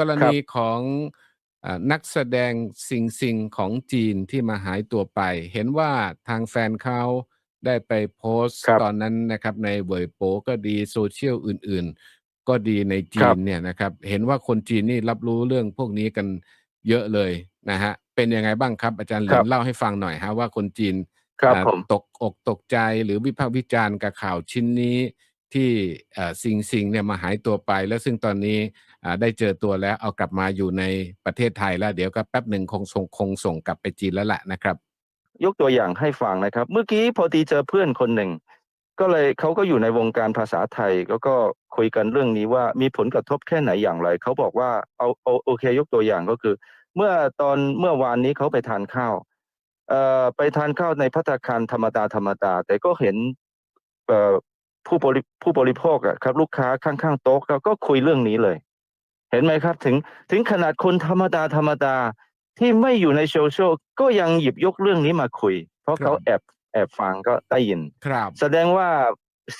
กรณีของอานักแสดงซิงซิงของจีนที่มาหายตัวไป เห็นว่าทางแฟนเขาได้ไปโพสต์ครับตอนนั้นนะครับ ในเวยโปก็ดีโซเชียลอื่น ๆ ก็ดีในจีครันบเนี่ยนะครับ เห็นว่าคนจีนนี่รับรู้เรื่องพวกนี้กันเยอะเลยนะฮะ เป็นยังไงบ้างครับ อาจารย์เหรียญเล่าให้ฟังหน่อยฮะว่าคนจีนครับอ่าผมตกอกตกใจหรือวิพากษ์วิจารณ์กับข่าวชิ้นนี้ที่เอ่อซิงซิงเนี่ยมาหายตัวไป แล้วซึ่งตอนนี้อ่า ได้เจอตัวแล้วเอากลับมาอยู่ในประเทศไทยแล้ว เดี๋ยวก็แป๊บหนึ่งคงส่งคงส่งกลับไปจีนแล้วแหละนะครับ ยกตัวอย่างให้ฟังนะครับ เมื่อกี้พอดีเจอเพื่อนคนหนึ่งก็เลยเขาก็อยู่ในวงการภาษาไทยแล้วก็คุยกันเรื่องนี้ว่ามีผลกระทบแค่ไหนอย่างไรเขาบอกว่าเอาเอาโอเค ยกตัวอย่างก็คือ เมื่อตอนเมื่อวานนี้เขาไปทานข้าวเอ่อไปทานข้าวในพัตตาคารธรรมดาธรรมดา แต่ก็เห็นเอ่อผู้บริผู้บริโภคอะครับ ลูกค้าข้างๆโต๊ะก็คุยเรื่องนี้เลย เห็นไหมครับ ถึงถึงขนาดคนธรรมดาธรรมดาที่ไม่อยู่ในโซเชียลก็ยังหยิบยกเรื่องนี้มาคุย เพราะครับเขาแอบแอบฟังก็ได้ยิน ครับ แสดงว่า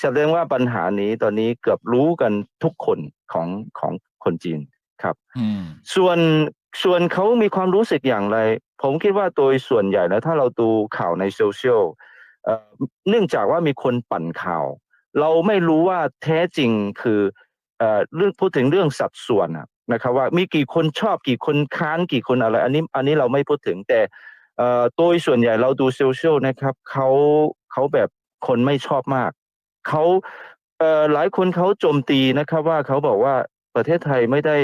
แสดงว่าปัญหานี้ตอนนี้เกือบรู้กันทุกคนของของคนจีนครับอืมส่วนส่วนเขามีความรู้สึกอย่างไร ผมคิดว่าโดยส่วนใหญ่นะถ้าเราดูข่าวในโซเชียลเอ่อเนื่องจากว่ามีคนปั่นข่าว เราไม่รู้ว่าแท้จริงคือ เอ่อเรื่องพูดถึงเรื่องสัดส่วนนะครับว่ามีกี่คนชอบกี่คนค้านกี่คนอะไร อันนี้อันนี้เราไม่พูดถึงแต่เอ่อโดยส่วนใหญ่เราดูโซเชียลนะครับเขาเขาแบบคนไม่ชอบมากเขาเอ่อหลายคนเขาโจมตีนะครับว่าเขาบอกว่าประเทศไทยไม่ได้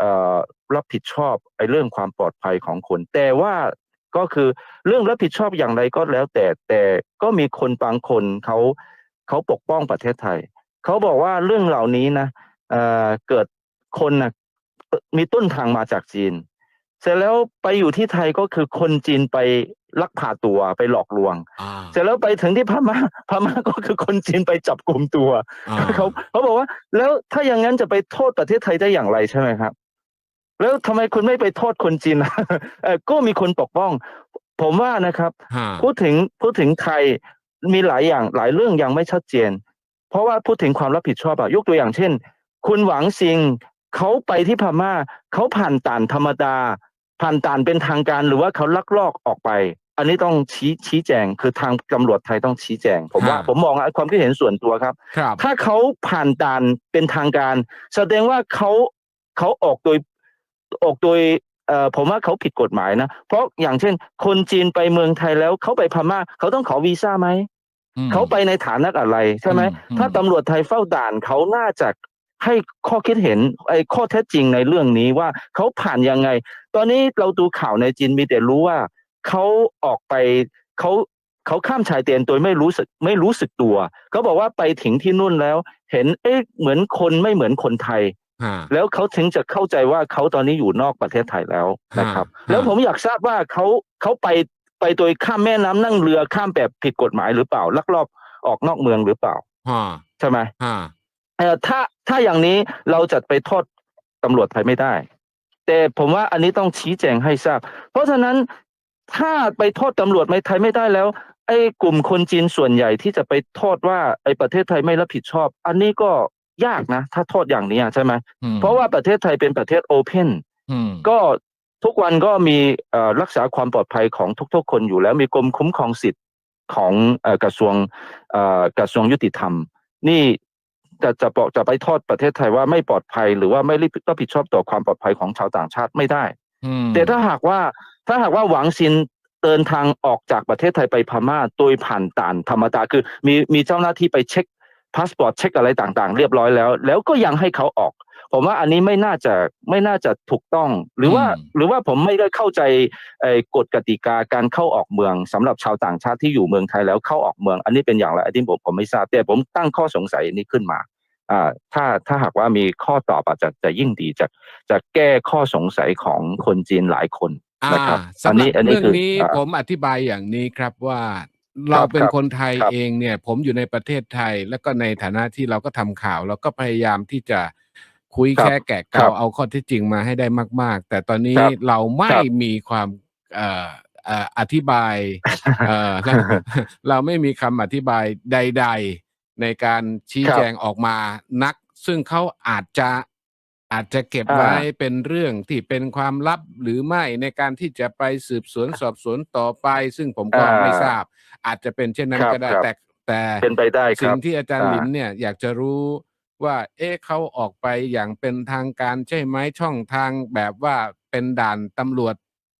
อ่อรับผิดชอบไอ้เรื่องความปลอดภัยของคน แต่ว่าก็คือเรื่องรับผิดชอบอย่างไรก็แล้วแต่แต่ก็มีคนบางคนเขาเขาปกป้องประเทศไทย เขาบอกว่าเรื่องเหล่านี้นะเอ่อเกิดคนนะมีต้นทางมาจากจีน เสร็จแล้วไปอยู่ที่ไทยก็คือคนจีนไปลักพาตัวไปหลอกลวงอ่าเสร็จแล้วไปถึงที่พม่าพม่าก็คือคนจีนไปจับกลุ่มตัวอ่าเขาเขาบอกว่า แล้วถ้าอย่างนั้นจะไปโทษประเทศไทยได้อย่างไรใช่ไหมครับ แล้วทำไมคุณไม่ไปโทษคนจีนล่ะเอ่อก็มีคนปกป้อง ผมว่านะครับฮะพูดถึงพูดถึงไทยมีหลายอย่างหลายเรื่องยังไม่ชัดเจน เพราะว่าพูดถึงความรับผิดชอบอะยกตัวอย่างเช่น คุณหวังซิงเขาไปที่พม่าเขาผ่านด่านธรรมดา ผ่านด่านเป็นทางการหรือว่าเขาลักลอบออกไป อันนี้ต้องชี้ชี้แจง คือทางตำรวจไทยต้องชี้แจง ผมว่าฮะผมมองอะความคิดเห็นส่วนตัวครับครับ ถ้าเขาผ่านด่านเป็นทางการ แสดงว่าเขาเขาออกโดยออกโดยเอ่อผมว่าเขาผิดกฎหมายนะ เพราะอย่างเช่น คนจีนไปเมืองไทยแล้วเขาไปพม่าเขาต้องขอวีซ่าไหมอืม เขาไปในฐานะอะไรใช่ไหมอืมอืมถ้าตำรวจไทยเฝ้าด่านเขาน่าจะให้ข้อคิดเห็นไอ้ข้อเท็จจริงในเรื่องนี้ว่าเขาผ่านยังไง ตอนนี้เราดูข่าวในจีนมีแต่รู้ว่าเขาออกไปเขาเขาข้ามชายแดนโดยไม่รู้สึกไม่รู้สึกตัวเขาบอกว่าไปถึงที่นู่นแล้ว เห็นเอ๊ะเหมือนคนไม่เหมือนคนไทยฮะแล้วเขาถึงจะเข้าใจว่าเขาตอนนี้อยู่นอกประเทศไทยแล้วนะครับฮะแล้วผมอยากทราบว่าเขาเขาไป ไปโดยข้ามแม่น้ำนั่งเรือข้ามแบบผิดกฎหมายหรือเปล่า ลักลอบออกนอกเมืองหรือเปล่าฮะใช่ไหมฮะเอ่อถ้าถ้าอย่างนี้เราจะไปโทษตำรวจไทยไม่ได้ แต่ผมว่าอันนี้ต้องชี้แจงให้ทราบ เพราะฉะนั้นถ้าไปโทษตำรวจไม่ไทยไม่ได้แล้ว ไอ้กลุ่มคนจีนส่วนใหญ่ที่จะไปโทษว่าไอ้ประเทศไทยไม่รับผิดชอบ อันนี้ก็ยากนะ ถ้าโทษอย่างนี้ใช่ไหมอืมเพราะว่าประเทศไทยเป็นประเทศโอเพนอืมก็ ทุกวันก็มีเอ่อรักษาความปลอดภัยของทุกๆ คนอยู่แล้วมีกรมคุ้มครองสิทธิ์ของเอ่อกระทรวงเอ่อกระทรวงยุติธรรม นี่จะจะบอกจะไปโทษประเทศไทยว่าไม่ปลอดภัย หรือว่าไม่รับผิดชอบต่อความปลอดภัยของชาวต่างชาติไม่ได้อืมแต่ถ้าหากว่าถ้าหากว่าหวังซินเดินทางออกจากประเทศไทยไปพม่าโดยผ่านด่านธรรมดาคือ มีมีเจ้าหน้าที่ไปเช็คพาสปอร์ตเช็คอะไรต่างๆ เรียบร้อยแล้ว แล้วก็ยังให้เขาออก ผมว่าอันนี้ไม่น่าจะไม่น่าจะถูกต้อง หรือว่าอืมหรือว่าผมไม่ได้เข้าใจเอ่อกฎกติกาการเข้าออกเมืองสำหรับชาวต่างชาติที่อยู่เมืองไทยแล้วเข้าออกเมือง อันนี้เป็นอย่างไรอันนี้ผมผมไม่ทราบแต่ผมตั้งข้อสงสัยนี้ขึ้นมาอ่าถ้าถ้าหากว่ามีข้อตอบอาจจะจะยิ่งดีจะจะแก้ข้อสงสัยของคนจีนหลายคนอ่านะครับสำหรับอันนี้เรื่องคือนี้อ่าผมอธิบายอย่างนี้ครับว่าเราครับเป็นครับคนไทยครับเองเนี่ย ผมอยู่ในประเทศไทย แล้วก็ในฐานะที่เราก็ทำข่าว เราก็พยายามที่จะ คุยครับแค่แกะครัเกาบเอาข้อเท็จจริงมาให้ได้มาก ๆ แต่ตอนนี้ครับเราไม่ครับมีความเอ่อเอ่ออธิบายเอ่อเราเราไม่มีคำอธิบายใด ๆ ในการชี้ครับแจงออกมานัก ซึ่งเขาอาจจะอาจจะเก็บอ่าไว้เป็นเรื่องที่เป็นความลับหรือไม่ในการที่จะไปสืบสวนสอบสวนต่อไป ซึ่งผมก็อ่าไม่ทราบ อาจจะเป็นเช่นนั้นครับก็ได้ครับแต่แต่เป็นไปได้คสิ่รังบที่อาจารย์อ่าหลินเนี่ยอยากจะรู้ ว่า เอ๊ะเขาออกไปอย่างเป็นทางการใช่ไหมช่องทางแบบว่าเป็นด่านตำรวจ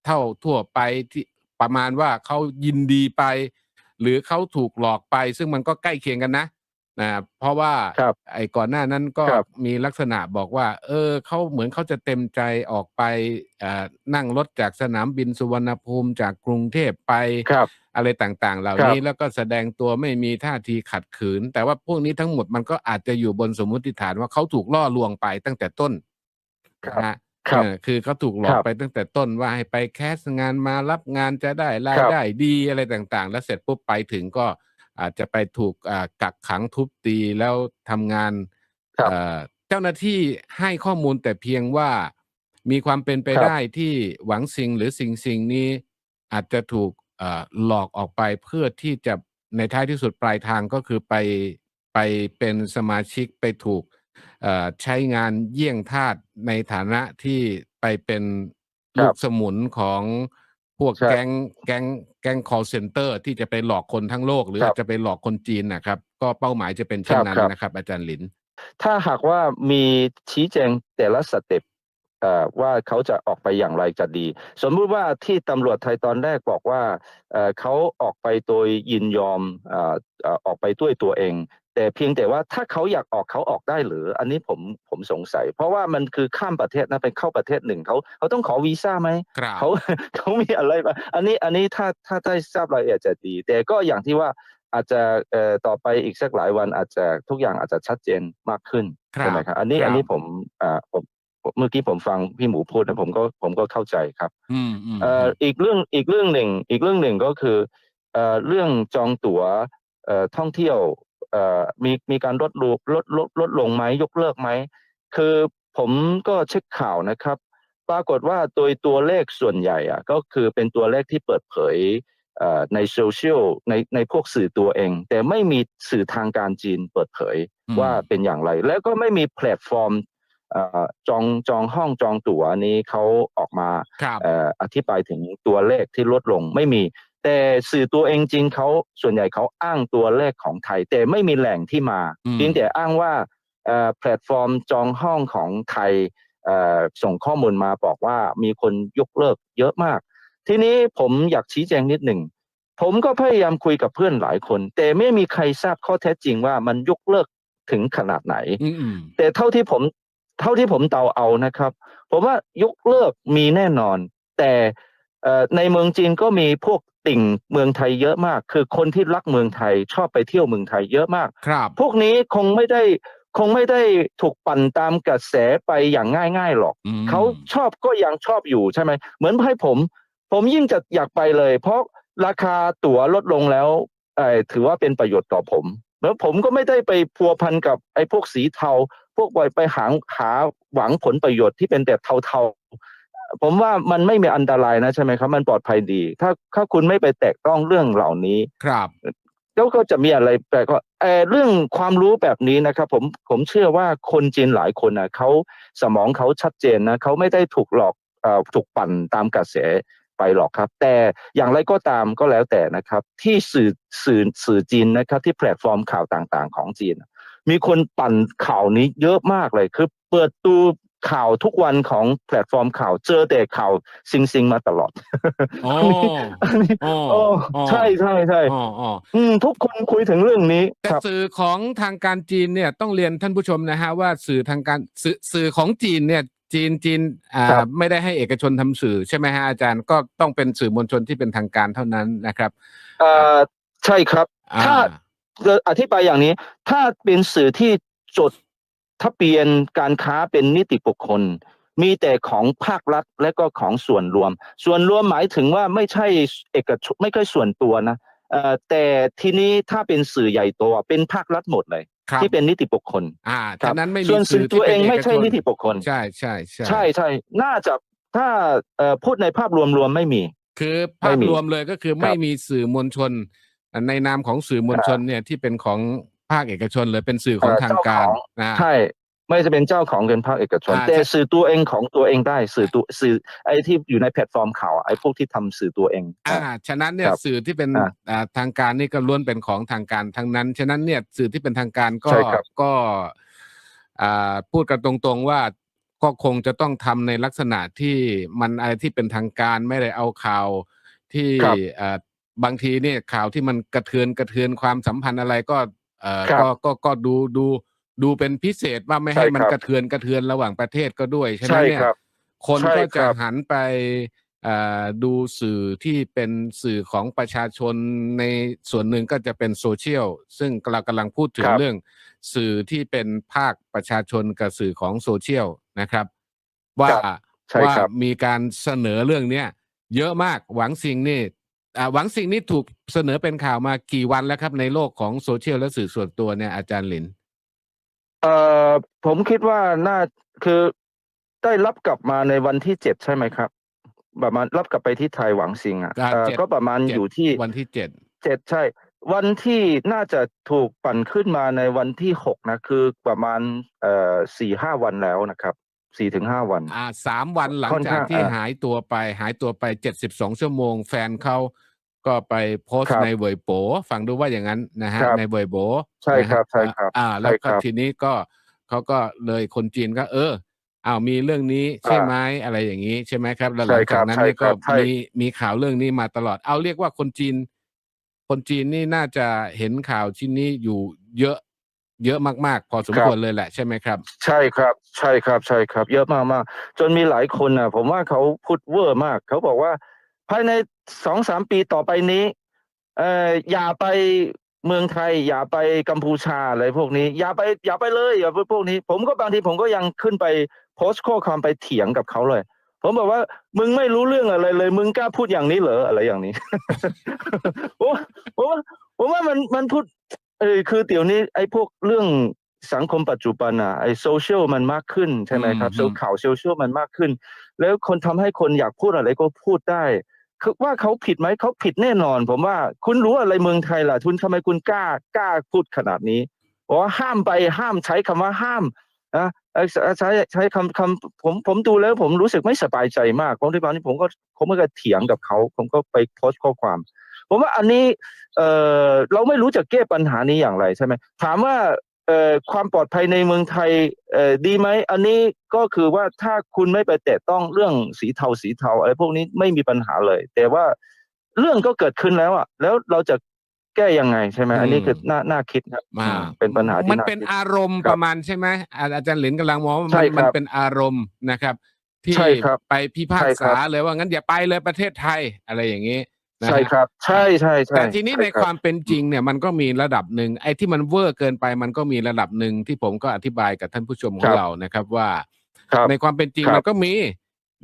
เท่าทั่วไปที่ประมาณว่าเขายินดีไป หรือเขาถูกหลอกไป ซึ่งมันก็ใกล้เคียงกันนะนะเพราะว่าครับไอ้ก่อนหน้านั้นก็ครับมีลักษณะบอกว่า เออเขาเหมือนเขาจะเต็มใจออกไปเอ่อนั่งรถจากสนามบินสุวรรณภูมิจากกรุงเทพไปครับ อะไรต่างๆ เหล่าครับนี้แล้วก็แสดงตัวไม่มีท่าทีขัดขืน แต่ว่าพวกนี้ทั้งหมดมันก็อาจจะอยู่บนสมมุติฐานว่าเขาถูกล่อลวงไปตั้งแต่ต้นครับนะฮะครับเออคือเขาถูกหลอคกรับไปตั้งแต่ต้นว่าให้ไปแคสต์งานมารับงานจะได้รายครับได้ดีอะไรต่างๆ แล้วเสร็จปุ๊บไปถึงก็อาจจะไปถูกอ่ากักขังทุบตีแล้วทำงานครับเอ่อเจ้าหน้าที่ให้ข้อมูลแต่เพียงว่ามีความเป็นไปครับได้ที่หวังซิงหรือสิ่งสิ่งนี้อาจจะถูกเอ่อ หลอกออกไปเพื่อที่จะในท้ายที่สุดปลายทางก็คือไปไปเป็นสมาชิกไปถูกเอ่อใช้งานเยี่ยงทาสในฐานะที่ไปเป็นครัลูบกสมุนของพวกใช่แก๊งแก๊งแก๊ง call center ที่จะไปหลอกคนทั้งโลก หรือครับอาจจะไปหลอกคนจีนนะครับ ก็เป้าหมายจะเป็นเช่นครับนั้นครับนะครับ อาจารย์หลิน ถ้าหากว่ามีชี้แจงแต่ละสเต็ปเอ่อ ว่าเขาจะออกไปอย่างไรจะดี สมมุติว่าที่ตำรวจไทยตอนแรกบอกว่าเอ่อเขาออกไปโดยยินยอมเอ่อเอ่อออกไปด้วยตัวเอง แต่เพียงแต่ว่าถ้าเขาอยากออกเขาออกได้หรือ อันนี้ผมผมสงสัย เพราะว่ามันคือข้ามประเทศนะเป็นเข้าประเทศหนึ่งเขาเขาต้องขอวีซ่าไหมครับเขาเขามีอะไรบ้างอันนี้อันนี้ถ้าถ้าได้ทราบรายละเอียดจะดี แต่ก็อย่างที่ว่าอาจจะเอ่อต่อไปอีกสักหลายวันอาจจะทุกอย่างอาจจะชัดเจนมากขึ้นครับใช่ไหมครับอันนี้ครับอันนี้ผมอ่าผมผม เมื่อกี้ผมฟังพี่หมูพูดนะผมก็ผมก็เข้าใจครับอืมอืมเอ่ออีกเรื่องอีกเรื่องหนึ่งอีกเรื่องหนึ่งก็คือเอ่อเรื่องจองตั๋วเอ่อท่องเที่ยวเอ่อมีมีการลดลงลดลดลดลงไหมยกเลิกไหมคือผมก็เช็คข่าวนะครับ ปรากฏว่าโดยตัวเลขส่วนใหญ่อะก็คือเป็นตัวเลขที่เปิดเผยเอ่อในโซเชียลในในพวกสื่อตัวเอง แต่ไม่มีสื่อทางการจีนเปิดเผยอืมว่าเป็นอย่างไร แล้วก็ไม่มีแพลตฟอร์มเอ่อ จองจองห้องจองตั๋วนี้เขาออกมาครับเอ่ออธิบายถึงตัวเลขที่ลดลงไม่มี แต่สื่อตัวเองจริงเขาส่วนใหญ่เขาอ้างตัวเลขของไทย แต่ไม่มีแหล่งที่มาอืมเพียงแต่อ้างว่าเอ่อแพลตฟอร์มจองห้องของไทยเอ่อส่งข้อมูลมาบอกว่ามีคนยกเลิกเยอะมาก ทีนี้ผมอยากชี้แจงนิดหนึ่งผมก็พยายามคุยกับเพื่อนหลายคน แต่ไม่มีใครทราบข้อเท็จจริงว่ามันยกเลิกถึงขนาดไหนอืมอืมแต่เท่าที่ผม เท่าที่ผมเดาเอานะครับ ผมว่ายกเลิกมีแน่นอน แต่เอ่อในเมืองจีนก็มีพวกติ่งเมืองไทยเยอะมาก คือคนที่รักเมืองไทยชอบไปเที่ยวเมืองไทยเยอะมากครับ พวกนี้คงไม่ได้คงไม่ได้ถูกปั่นตามกระแสไปอย่างง่ายๆหรอกอืมเขาชอบก็ยังชอบอยู่ใช่ไหมเหมือนให้ผม ผมยิ่งจะอยากไปเลย เพราะราคาตั๋วลดลงแล้วเอ่อถือว่าเป็นประโยชน์ต่อผมแล้วผมก็ไม่ได้ไปพัวพันกับไอ้พวกสีเทาพ วกไปไปหาหาหวังผลประโยชน์ที่เป็นแต่เทาๆ ผมว่ามันไม่มีอันตรายนะใช่ไหมครับ มันปลอดภัยดี ถ้าถ้าคุณไม่ไปแตะต้องเรื่องเหล่านี้ครับแล้วก็จะมีอะไรแปลกก็เออเรื่องความรู้แบบนี้นะครับ ผมผมเชื่อว่าคนจีนหลายคนนะเขาสมองเขาชัดเจนนะเขาไม่ได้ถูกหลอกเอ่อถูกปั่นตามกระแสไปหรอกครับ แต่อย่างไรก็ตามก็แล้วแต่นะครับ ที่สื่อสื่อสื่อจีนนะครับ ที่แพลตฟอร์มข่าวต่างๆ ของจีน มีคนปั่นข่าวนี้เยอะมากเลยคือเปิดตูข่าวทุกวันของแพลตฟอร์มข่าวเจอแต่ข่าวซิงซิงๆมาตลอดโอ้อันนี้โอ้โอ้โอ้ใช่ใช่ใช่อ๋ออ๋ออืมทุกคนคุยถึงเรื่องนี้แต่ครับสื่อของทางการจีนเนี่ยต้องเรียนท่านผู้ชมนะฮะว่าสื่อทางการสื่อสื่อของจีนเนี่ยจีนจีนอ่าครับไม่ได้ให้เอกชนทำสื่อใช่ไหมฮะอาจารย์ก็ต้องเป็นสื่อมวลชนที่เป็นทางการเท่านั้นนะครับเอ่อใช่ครับอ่าถ้าจะ อธิบายอย่างนี้ ถ้าเป็นสื่อที่จดทะเบียนการค้าเป็นนิติบุคคล มีแต่ของภาครัฐและก็ของส่วนรวม ส่วนรวมหมายถึงว่าไม่ใช่เอกชนไม่ใช่ส่วนตัวนะเอ่อแต่ทีนี้ถ้าเป็นสื่อใหญ่โตอะเป็นภาครัฐหมดเลยครับที่เป็นนิติบุคคล อ่าครัฉะนั้นไม่มีส่วนสื่อตัวเองที่ป็นไม่ใช่กชนิติบุคคล ใช่ใช่ใช่ใช่ใช่น่าจะถ้าเอ่อพูดในภาพรวมๆไม่มี คือภาพไม่มีรวมเลยก็คือไม่มีสื่อมวลชน ในนามของสื่อมวลชนเนี่ยที่เป็นของภาคเอกชนเลยเป็นสื่อของเอ่อทางการเจ้าของนะใช่ไม่จะเป็นเจ้าของเงินภาคเอกชนอ่าแต่ใช่สื่อตัวเองของตัวเองได้สื่อตัวสื่อไอ้ที่อยู่ในแพลตฟอร์มข่าวอะไอ้พวกที่ทำสื่อตัวเองอ่าอ่าฉะนั้นเนี่ยครับสื่อที่เป็นอ่าอ่าทางการนี่ก็ล้วนเป็นของทางการทั้งนั้น ฉะนั้นเนี่ยสื่อที่เป็นทางการก็ใช่ครับก็อ่าพูดกันตรงๆว่าก็คงจะต้องทำในลักษณะที่มันอะไรที่เป็นทางการไม่ได้เอาข่าวที่ครั บอ่าบางทีเนี่ยข่าวที่มันกระเทือนกระเทือนความสัมพันธ์อะไรก็เอ่อครับก็ก็ก็ดูดูดูเป็นพิเศษว่าไม่ให้ใช่มันครับกระเทือนกระเทือนระหว่างประเทศก็ด้วยฉะนั้ใช่นเนี่ยครับ คนใช่ก็คจะรับ หันไปเอ่อดูสื่อที่เป็นสื่อของประชาชนในส่วนหนึ่งก็จะเป็นโซเชียลซึ่งเรากำลังพูดถึงครับ เรื่อง สื่อที่เป็นภาคประชาชนกับสื่อของโซเชียลนะครับว่าใช่ว่าครับ มีการเสนอเรื่องเนี้ยเยอะมากหวังสิ่งนี่อ่า หวังสิ่งนี้ถูกเสนอเป็นข่าวมากี่วันแล้วครับ ในโลกของโซเชียลและสื่อส่วนตัวเนี่ยอาจารย์หลินเอ่อผมคิดว่าน่าคือได้รับกลับมาในวันที่เจ็ดใช่ไหมครับประมาณรับกลับไปที่ไทยหวังซิงอะอ่าเอ่อเจ็ดก็ประมาณเจ็ดอยู่ที่วันที่เจ็ดเจ็ดใช่ วันที่น่าจะถูกปั่นขึ้นมาในวันที่หกนะคือประมาณเอ่อสี่ห้าวันแล้วนะครับ สี่ถึงห้าวัน อ่าสามวันหลังค่อนจากข้างที่อ่าหายตัวไป หายตัวไปเจ็ดสิบสองชั่วโมง แฟนเขาก็ไปโพสครัต์บในเวยโปฟังดูว่าอย่างนั้นนะฮะครับในเวยโปใช่ครับนะฮะใช่ครับ อ่า แล้วใช่คก็รับทีนี้ก็เขาก็เลยคนจีนก็ เอออ้าวมีเรื่องนี้ใช่ไหมอะไรอย่างนี้ใช่ไหมครับแล้วหลังใช่ครัจากบนั้นใช่นี่ครัก็บใช่มีมีข่าวเรื่องนี้มาตลอด เอาเรียกว่าคนจีน คนจีนนี่น่าจะเห็นข่าวชิ้นนี้อยู่เยอะ เยอะมากๆ พอสมควรเลยแหละใช่ไหมครับ ใช่ครับ ใช่ครับ ใช่ครับ เยอะมากมากๆจนมีหลายคนอะผมว่าเขาพูดเวอร์มาก เขาบอกว่า ภายในสองสามปีต่อไปนี้เอ่ออย่าไปเมืองไทย อย่าไปกัมพูชาอะไรพวกนี้ อย่าไปอย่าไปเลยอย่าไปพวกนี้ ผมก็บางทีผมก็ยังขึ้นไปโพสต์ข้อความไปเถียงกับเขาเลย ผมบอกว่ามึงไม่รู้เรื่องอะไรเลย มึงกล้าพูดอย่างนี้เหรออะไรอย่างนี้ผมว่าผมว่าผมว่ามันมันพูด เออคือเดี๋ยวนี้ไอ้พวกเรื่องสังคมปัจจุบันอะไอ้โซเชียลมันมากขึ้นใช่ไหมครับอืมโซข่าวโซเชียลมันมากขึ้น แล้วคนทำให้คนอยากพูดอะไรก็พูดได้คือว่าเขาผิดไหมเขาผิดแน่นอน ผมว่าคุณรู้อะไรเมืองไทยล่ะคุณทำไมคุณกล้ากล้าพูดขนาดนี้บอกว่าห้ามไปห้ามใช้คำว่าห้ามนะเอ่อใช้ใช้คำคำผมผมดูแล้วผมรู้สึกไม่สบายใจมากเพราะที่บางทีผมก็ผมก็เถียงกับเขา ผมก็ไปโพสต์ข้อความ ผมว่าอันนี้เออเราไม่รู้จะแก้ปัญหานี้อย่างไรใช่ไหมถามว่าเอ่อความปลอดภัยในเมืองไทยเอ่อดีไหมอันนี้ก็คือว่าถ้าคุณไม่ไปแตะต้องเรื่องสีเทาสีเทาอะไรพวกนี้ไม่มีปัญหาเลย แต่ว่าเรื่องก็เกิดขึ้นแล้วอะ แล้วเราจะแก้ยังไงใช่ไหมอันนี้คือน่าน่าคิดครับมาอืมเป็นปัญหาที่มันน่าเป็นคิดอารมณ์ครับประมาณใช่ไหมอาอาจารย์หลินกำลังมองว่าใช่มันครับมันเป็นอารมณ์นะครับ ที่ใช่ครับไปพิพากใช่ครัษาบเลยว่างั้นอย่าไปเลยประเทศไทยอะไรอย่างนี้ นะใช่ฮะครับ ใช่ใช่ใช่แต่ทีนี้ช่ในรับความเป็นจริงเนี่ยมันก็มีระดับหนึ่งไอ้ที่มันเวอร์เกินไปมันก็มีระดับหนึ่งที่ผมก็อธิบายกับท่านผู้ชมขคอรังบเรานะครับว่า ครับในความเป็นจริงครับมันก็มี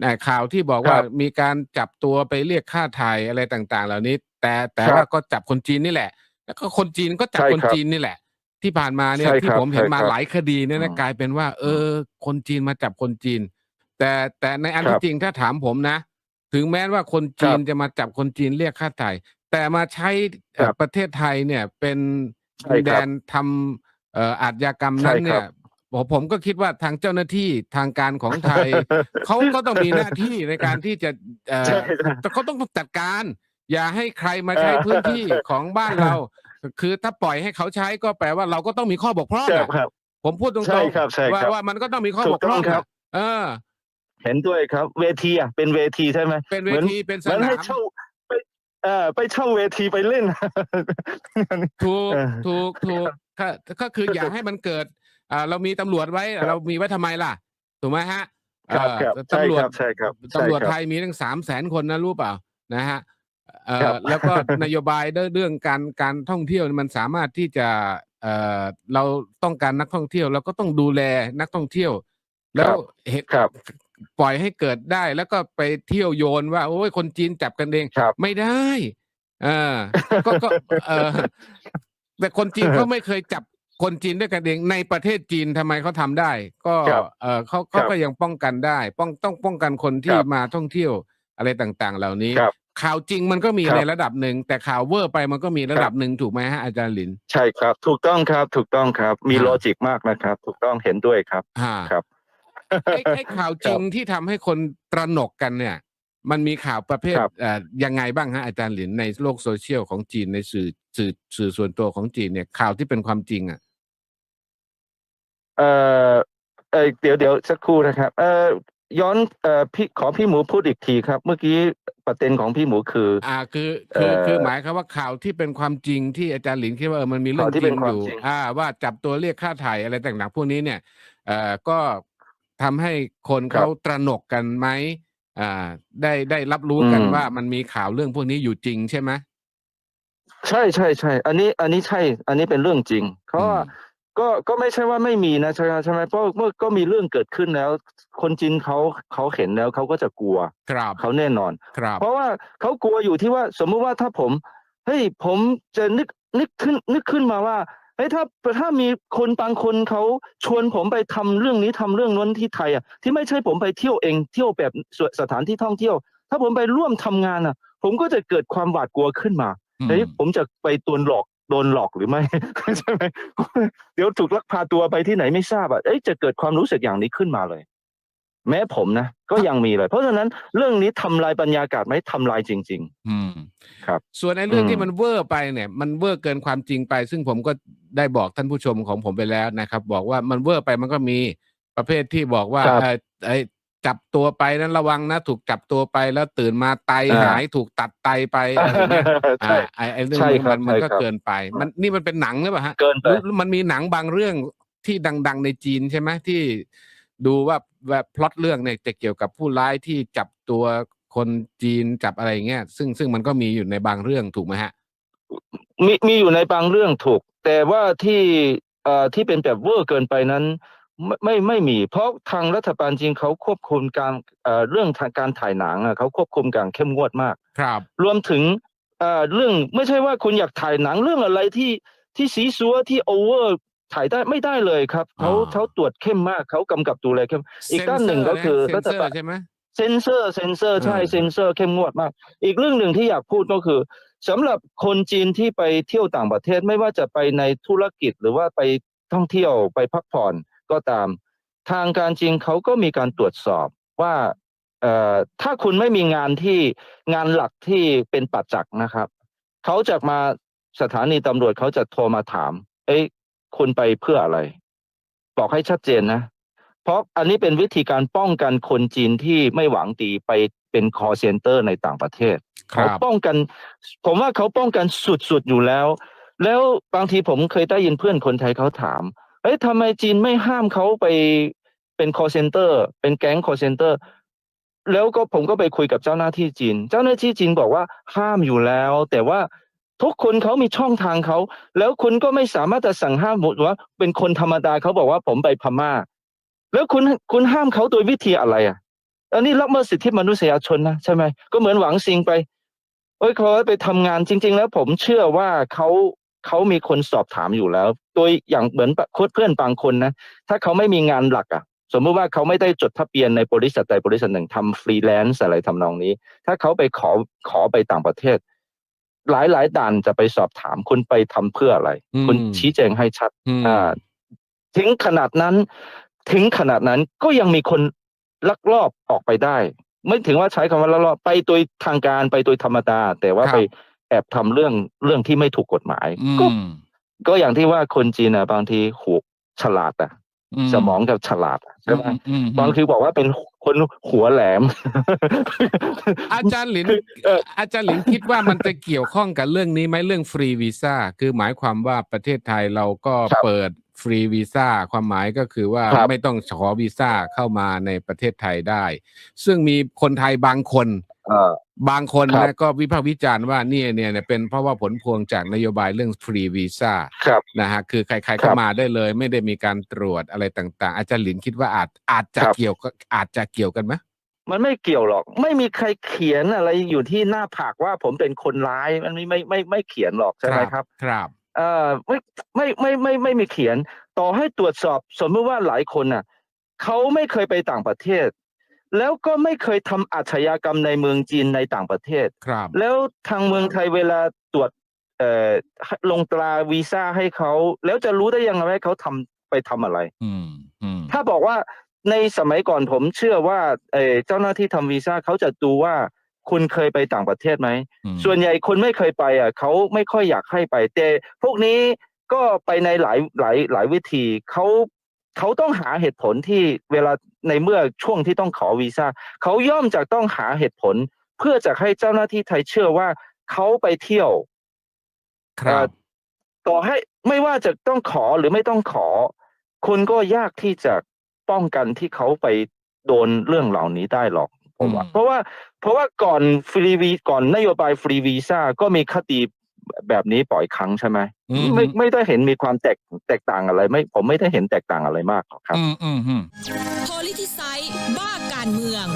นะข่าวที่บอกว่าครับมีการจับตัวไปเรียกค่าไทยอะไรต่าง ๆ เหล่านี้ แต่แต่ครับว่าก็จับคนจีนนี่แหละ แล้วก็คนจีนก็จับใช่คนครับจีนนี่แหละ ที่ผ่านมาเนี่ยใช่ที่ครับผมเห็นใช่มาครับหลายคดีเนี่ยนะอืมกลายเป็นว่า เออ คนจีนมาจับคนจีน แต่แต่ในอันครัที่บ จริงถ้าถามผมนะ ถึงแม้ว่าคนจีนครับจะมาจับคนจีนเรียกค่าไทยแต่มาใช้เอ่อครับประเทศไทยเนี่ยเป็นใช่ครับแดนทำเอ่ออาชญากรรมนั้นใช่ครับเนี่ยผมผมก็คิดว่าทางเจ้าหน้าที่ทางการของไทยเขาก็ต้องมีหน้าที่ในการที่จะเอ่อใช่ใช่แต่เขาต้องจัดการ อย่าให้ใครมาใช้เออพื้นที่ของบ้านเรา คือถ้าปล่อยให้เขาใช้ก็แปลว่าเราก็ต้องมีข้อบกพร่องครับอะครับผมพูดตรงใช่ครับใช่ๆว่าครับว่ามันก็ต้องมีข้อถูบกกพร่องต้องครับอะเออ เห็นด้วยครับ เวทีอะเป็นเวทีใช่ไหมเป็นเวหมือนทีเป็นสเหมือนนาให้มเช่าไปเอ่อไปเช่าเวทีไปเล่น ถูกเออถูกถูกก็ก็คืออย่าให้มันเกิดอ่าเรามีตำรวจไว้ครับเรามีไว้ทำไมล่ะ ถูกไหมฮะครับเอ่อครับใช่ตำรวคจรับใช่ครับใช่ตำรวจครับไทยมีตั้งสามแสนคนนะรู้เปล่านะฮะเอ่อครับแล้วก็นโยบายเรื่องเรื่องการการท่องเที่ยวมันสามารถที่จะเอ่อเราต้องการนักท่องเที่ยวเราก็ต้องดูแลนักท่องเที่ยว แล้วเห็นครับ ปล่อยให้เกิดได้ แล้วก็ไปเที่ยวโยนว่า โอ้ยคนจีนจับกันเองครับไม่ได้เออก็ก็เออแต่คนจีนเขาไม่เคยจับคนจีนด้วยกันเองในประเทศจีนทำไมเขาทำได้ ก็ครับเออเขาเขาครับก็ยังป้องกันได้ ป้องต้องป้องกันคนที่ครับมาท่องเที่ยวอะไรต่างๆ เหล่านี้ครับข่าวจริงมันก็มีครับในระดับหนึ่งแต่ข่าวเวอร์ไปมันก็มีระดับหนึ่งถูกไหมฮะอาจารย์หลิน ใช่ครับ ถูกต้องครับ ถูกต้องครับ มีฮะโลจิกมากนะครับ ถูกต้องเห็นด้วยครับฮะครับ ไอ้ไอ้ข่าวจริงที่ทำให้คนตระหนกกันเนี่ย มันมีข่าวประเภทครับเอ่อยังไงบ้างฮะอาจารย์หลินในโลกโซเชียลของจีนในสื่อสื่อสื่อส่วนตัวของจีนเนี่ยข่าวที่เป็นความจริงอะ เอ่อเอ่อเดี๋ยวเดี๋ยวสักครู่นะครับ เอ่อย้อนเอ่อพี่ขอพี่หมูพูดอีกทีครับ เมื่อกี้ประเด็นของพี่หมูคือ อ่าคือคือเอ่อคือหมายความว่าข่าวที่เป็นความจริงที่อาจารย์หลินคิดว่าเออมันมีเรื่องข่าวที่จเป็ริงนควาอมยู่จริง อ่าว่าจับตัวเรียกค่าถ่ายอะไรต่างๆพวกนี้เนี่ยเอ่อก็ ทำให้คนเขาตระหนกกันไหมอ่า ได้ได้รับรู้กันว่ามันมีข่าวเรื่องพวกนี้อยู่จริงใช่ไหม ใช่ใช่ใช่ อันนี้อันนี้ใช่ อันนี้เป็นเรื่องจริง เพราะว่าอืม ก็ก็ไม่ใช่ว่าไม่มีนะใช่ไหมใช่ไหมเพราะเมื่อก็มีเรื่องเกิดขึ้นแล้ว คนจีนเขาเขาเห็นแล้วเขาก็จะกลัวครับเขาแน่นอน ครับ เพราะว่าเขากลัวอยู่ที่ว่าสมมุติว่าถ้าผมเฮ้ยผมจะนึกนึกขึ้นนึกขึ้นมาว่า เฮ้ยถ้าถ้ามีคนบางคนเขาชวนผมไปทำเรื่องนี้ทำเรื่องนั้นที่ไทยอะที่ไม่ใช่ผมไปเที่ยวเองเที่ยวแบบสสถานที่ท่องเที่ยว ถ้าผมไปร่วมทำงานอะ ผมก็จะเกิดความหวาดกลัวขึ้นมาอืมเฮ้ยผมจะไปโดนหลอกโดนหลอกหรือไม่ใช่ไหมเดี๋ยวถูกลักพาตัวไปที่ไหนไม่ทราบอะเอ้ยจะเกิดความรู้สึกอย่างนี้ขึ้นมาเลย แม้ผมนะก็ยังมีเลย เพราะฉะนั้นเรื่องนี้ทำลายบรรยากาศไหมทำลายจริงอืมครับ ส่วนไอ้เรื่องอืมที่มันเวอร์ไปเนี่ย มันเวอร์เกินความจริงไป ซึ่งผมก็ ได้บอกท่านผู้ชมของผมไปแล้วนะครับ บอกว่ามันเวอร์ไปมันก็มีประเภทที่บอกว่าครับ เอ่อไอ้จับตัวไปนั้นระวังนะ ถูกจับตัวไปแล้วตื่นมาไตอ่าหายถูกตัดไตไปอะไรอย่างเงี้ย ใช่ อ่าไอ้ไอ้เรื่องใช่นี้ครัมับนมันใช่ก็ครับ เกินไป มันนี่มันเป็นหนังหรือเปล่าฮะเกินไป หรือมันมีหนังบางเรื่องที่ดัง ๆ ในจีนใช่ไหมที่ดูว่าแบบพล็อตเรื่องเนี่ยจะเกี่ยวกับผู้ร้ายที่จับตัวคนจีนจับอะไรอย่างเงี้ยซึ่งซึ่งมันก็มีอยู่ในบางเรื่องถูกไหมฮะ มีมีอยู่ในบางเรื่องถูก แต่ว่าที่เอ่อที่เป็นแบบเวอร์เกินไปนั้น ไม่ไม่ไม่มี เพราะทางรัฐบาลจริงเขาควบคุมการเอ่อเรื่องทางการถ่ายหนังอะเขาควบคุมการเข้มงวดมาก ครับ รวมถึงเอ่อเรื่องไม่ใช่ว่าคุณอยากถ่ายหนังเรื่องอะไรที่ที่สีสัวที่โอเวอร์ถ่ายได้ไม่ได้เลยครับเขาอ่า เขาตรวจเข้มมากเขากำกับดูแลเข้ม อีกด้านหนึ่งก็คือเซรันฐเซอร์บาลใช่ไหม เซนเซอร์เซนเซอร์ใช่เออ เซนเซอร์เข้มงวดมาก อีกเรื่องหนึ่งที่อยากพูดก็คือ สำหรับคนจีนที่ไปเที่ยวต่างประเทศไม่ว่าจะไปในธุรกิจหรือว่าไปท่องเที่ยวไปพักผ่อนก็ตาม ทางการจีนเขาก็มีการตรวจสอบว่าถ้าคุณไม่มีงานที่งานหลักที่เป็นปัจจักนะครับเขาจะมาสถานีตำรวจเขาจะโทรมาถาม เอ้ยคุณไปเพื่ออะไร บอกให้ชัดเจนนะ เพราะอันนี้เป็นวิธีการป้องกันคนจีนที่ไม่หวังดีไปเป็น call center ในต่างประเทศ เขาป้องกัน ผมว่าเขาป้องกันสุดๆอยู่แล้ว แล้วบางทีผมเคยได้ยินเพื่อนคนไทยเขาถามเอ้ยทำไมจีนไม่ห้ามเขาไปเป็น call center เป็นแก๊ง call center แล้วก็ผมก็ไปคุยกับเจ้าหน้าที่จีน เจ้าหน้าที่จีนบอกว่าห้ามอยู่แล้ว แต่ว่าทุกคนเขามีช่องทางเขา แล้วคุณก็ไม่สามารถจะสั่งห้ามหมดว่า เป็นคนธรรมดาเขาบอกว่าผมไปพม่า แล้วคุณคุณห้ามเขาโดยวิธีอะไรอะ อันนี้ละเมิดสิทธิมนุษยชนนะใช่ไหมก็เหมือนหวังซิงไป เอ้ยเขาไปทำงานจริง ๆ แล้วผมเชื่อว่าเขาเขามีคนสอบถามอยู่แล้ว โดยอย่างเหมือนเพื่อนบางคนนะ ถ้าเขาไม่มีงานหลักอะ สมมติว่าเขาไม่ได้จดทะเบียนในบริษัทใดบริษัทหนึ่งทำฟรีแลนซ์อะไรทำนองนี้ ถ้าเขาไปขอขอไปต่างประเทศ หลายหลายด่านจะไปสอบถามคุณไปทำเพื่ออะไรอืมคุณชี้แจงให้ชัดอืมอ่าถึงขนาดนั้น ถึงขนาดนั้นก็ยังมีคนลักลอบออกไปได้ ไม่ถึงว่าใช้คำว่าลักลอบไปโดยทางการไปโดยธรรมดาแต่ว่าครับไปแอบทำเรื่องเรื่องที่ไม่ถูกกฎหมายอืก็มก็อย่างที่ว่าคนจีนอะบางทีหูฉลาดอะ สมองจะฉลาดอะใช่ไหมอืมบางทีบอกว่าเป็นคนหัวแหลม อาจารย์หลินคือเอ่ออาจารย์หลินคิดว่ามันจะเกี่ยวข้องกับเรื่องนี้ไหมเรื่องฟรีวีซ่าคือหมายความว่าประเทศไทยเราก็ครับเปิด ฟรีวีซ่าความหมายก็คือว่าครับไม่ต้องขอวีซ่าเข้ามาในประเทศไทยได้ ซึ่งมีคนไทยบางคนเอ่อบางคนครันะบก็วิพากษ์วิจารณ์ว่าเนี่ยเนี่ยเนี่ยเป็นเพราะว่าผลพวงจากนโยบายเรื่องฟรีวีซ่าครับนะฮะคือใครๆครัเข้าบมาได้เลย ไม่ได้มีการตรวจอะไรต่าง ๆ อาจารย์หลินคิดว่าอาจอาจจะครับเกี่ยวก็อาจจะเกี่ยวกันไหมมันไม่เกี่ยวหรอก ไม่มีใครเขียนอะไรอยู่ที่หน้าผากว่าผมเป็นคนร้ายมันไม่ไม่ไม่ไม่เขียนหรอกใช่ไหมครับ ครับ เอ่อไม่ไม่ไม่ไม่ไม่มีเขียน ต่อให้ตรวจสอบสมมติว่าหลายคนน่ะเขาไม่เคยไปต่างประเทศ แล้วก็ไม่เคยทำอาชญากรรมในเมืองจีนในต่างประเทศครับ แล้วทางเมืองไทยเวลาตรวจเอ่อลงตราวีซ่าให้เขาแล้วจะรู้ได้ยังไงว่าเขาทำไปทำอะไรอืมอืมถ้าบอกว่าในสมัยก่อนผมเชื่อว่าเอ่อเจ้าหน้าที่ทำวีซ่าเขาจะดูว่า คุณเคยไปต่างประเทศไหมอืมส่วนใหญ่คนไม่เคยไปอะเขาไม่ค่อยอยากให้ไป แต่พวกนี้ก็ไปในหลายหลายหลายวิธีเขาเขาต้องหาเหตุผลที่เวลาในเมื่อช่วงที่ต้องขอวีซ่าเขาย่อมจะต้องหาเหตุผล เพื่อจะให้เจ้าหน้าที่ไทยเชื่อว่าเขาไปเที่ยว ครับต่อให้ไม่ว่าจะต้องขอหรือไม่ต้องขอ คุณก็ยากที่จะป้องกันที่เขาไปโดนเรื่องเหล่านี้ได้หรอกผมว่าอืมเพราะว่า เพราะว่าก่อนฟรีวีก่อนนโยบายฟรีวีซ่าก็มีคดีแบบนี้ปล่อยครั้งใช่ไหมอืมไม่ไม่ได้เห็นมีความแตกแตกต่างอะไร ไม่ผมไม่ได้เห็นแตกต่างอะไรมากหรอกครับ อืมอืมอืมโพลิทิไซต์บ้าการเมือง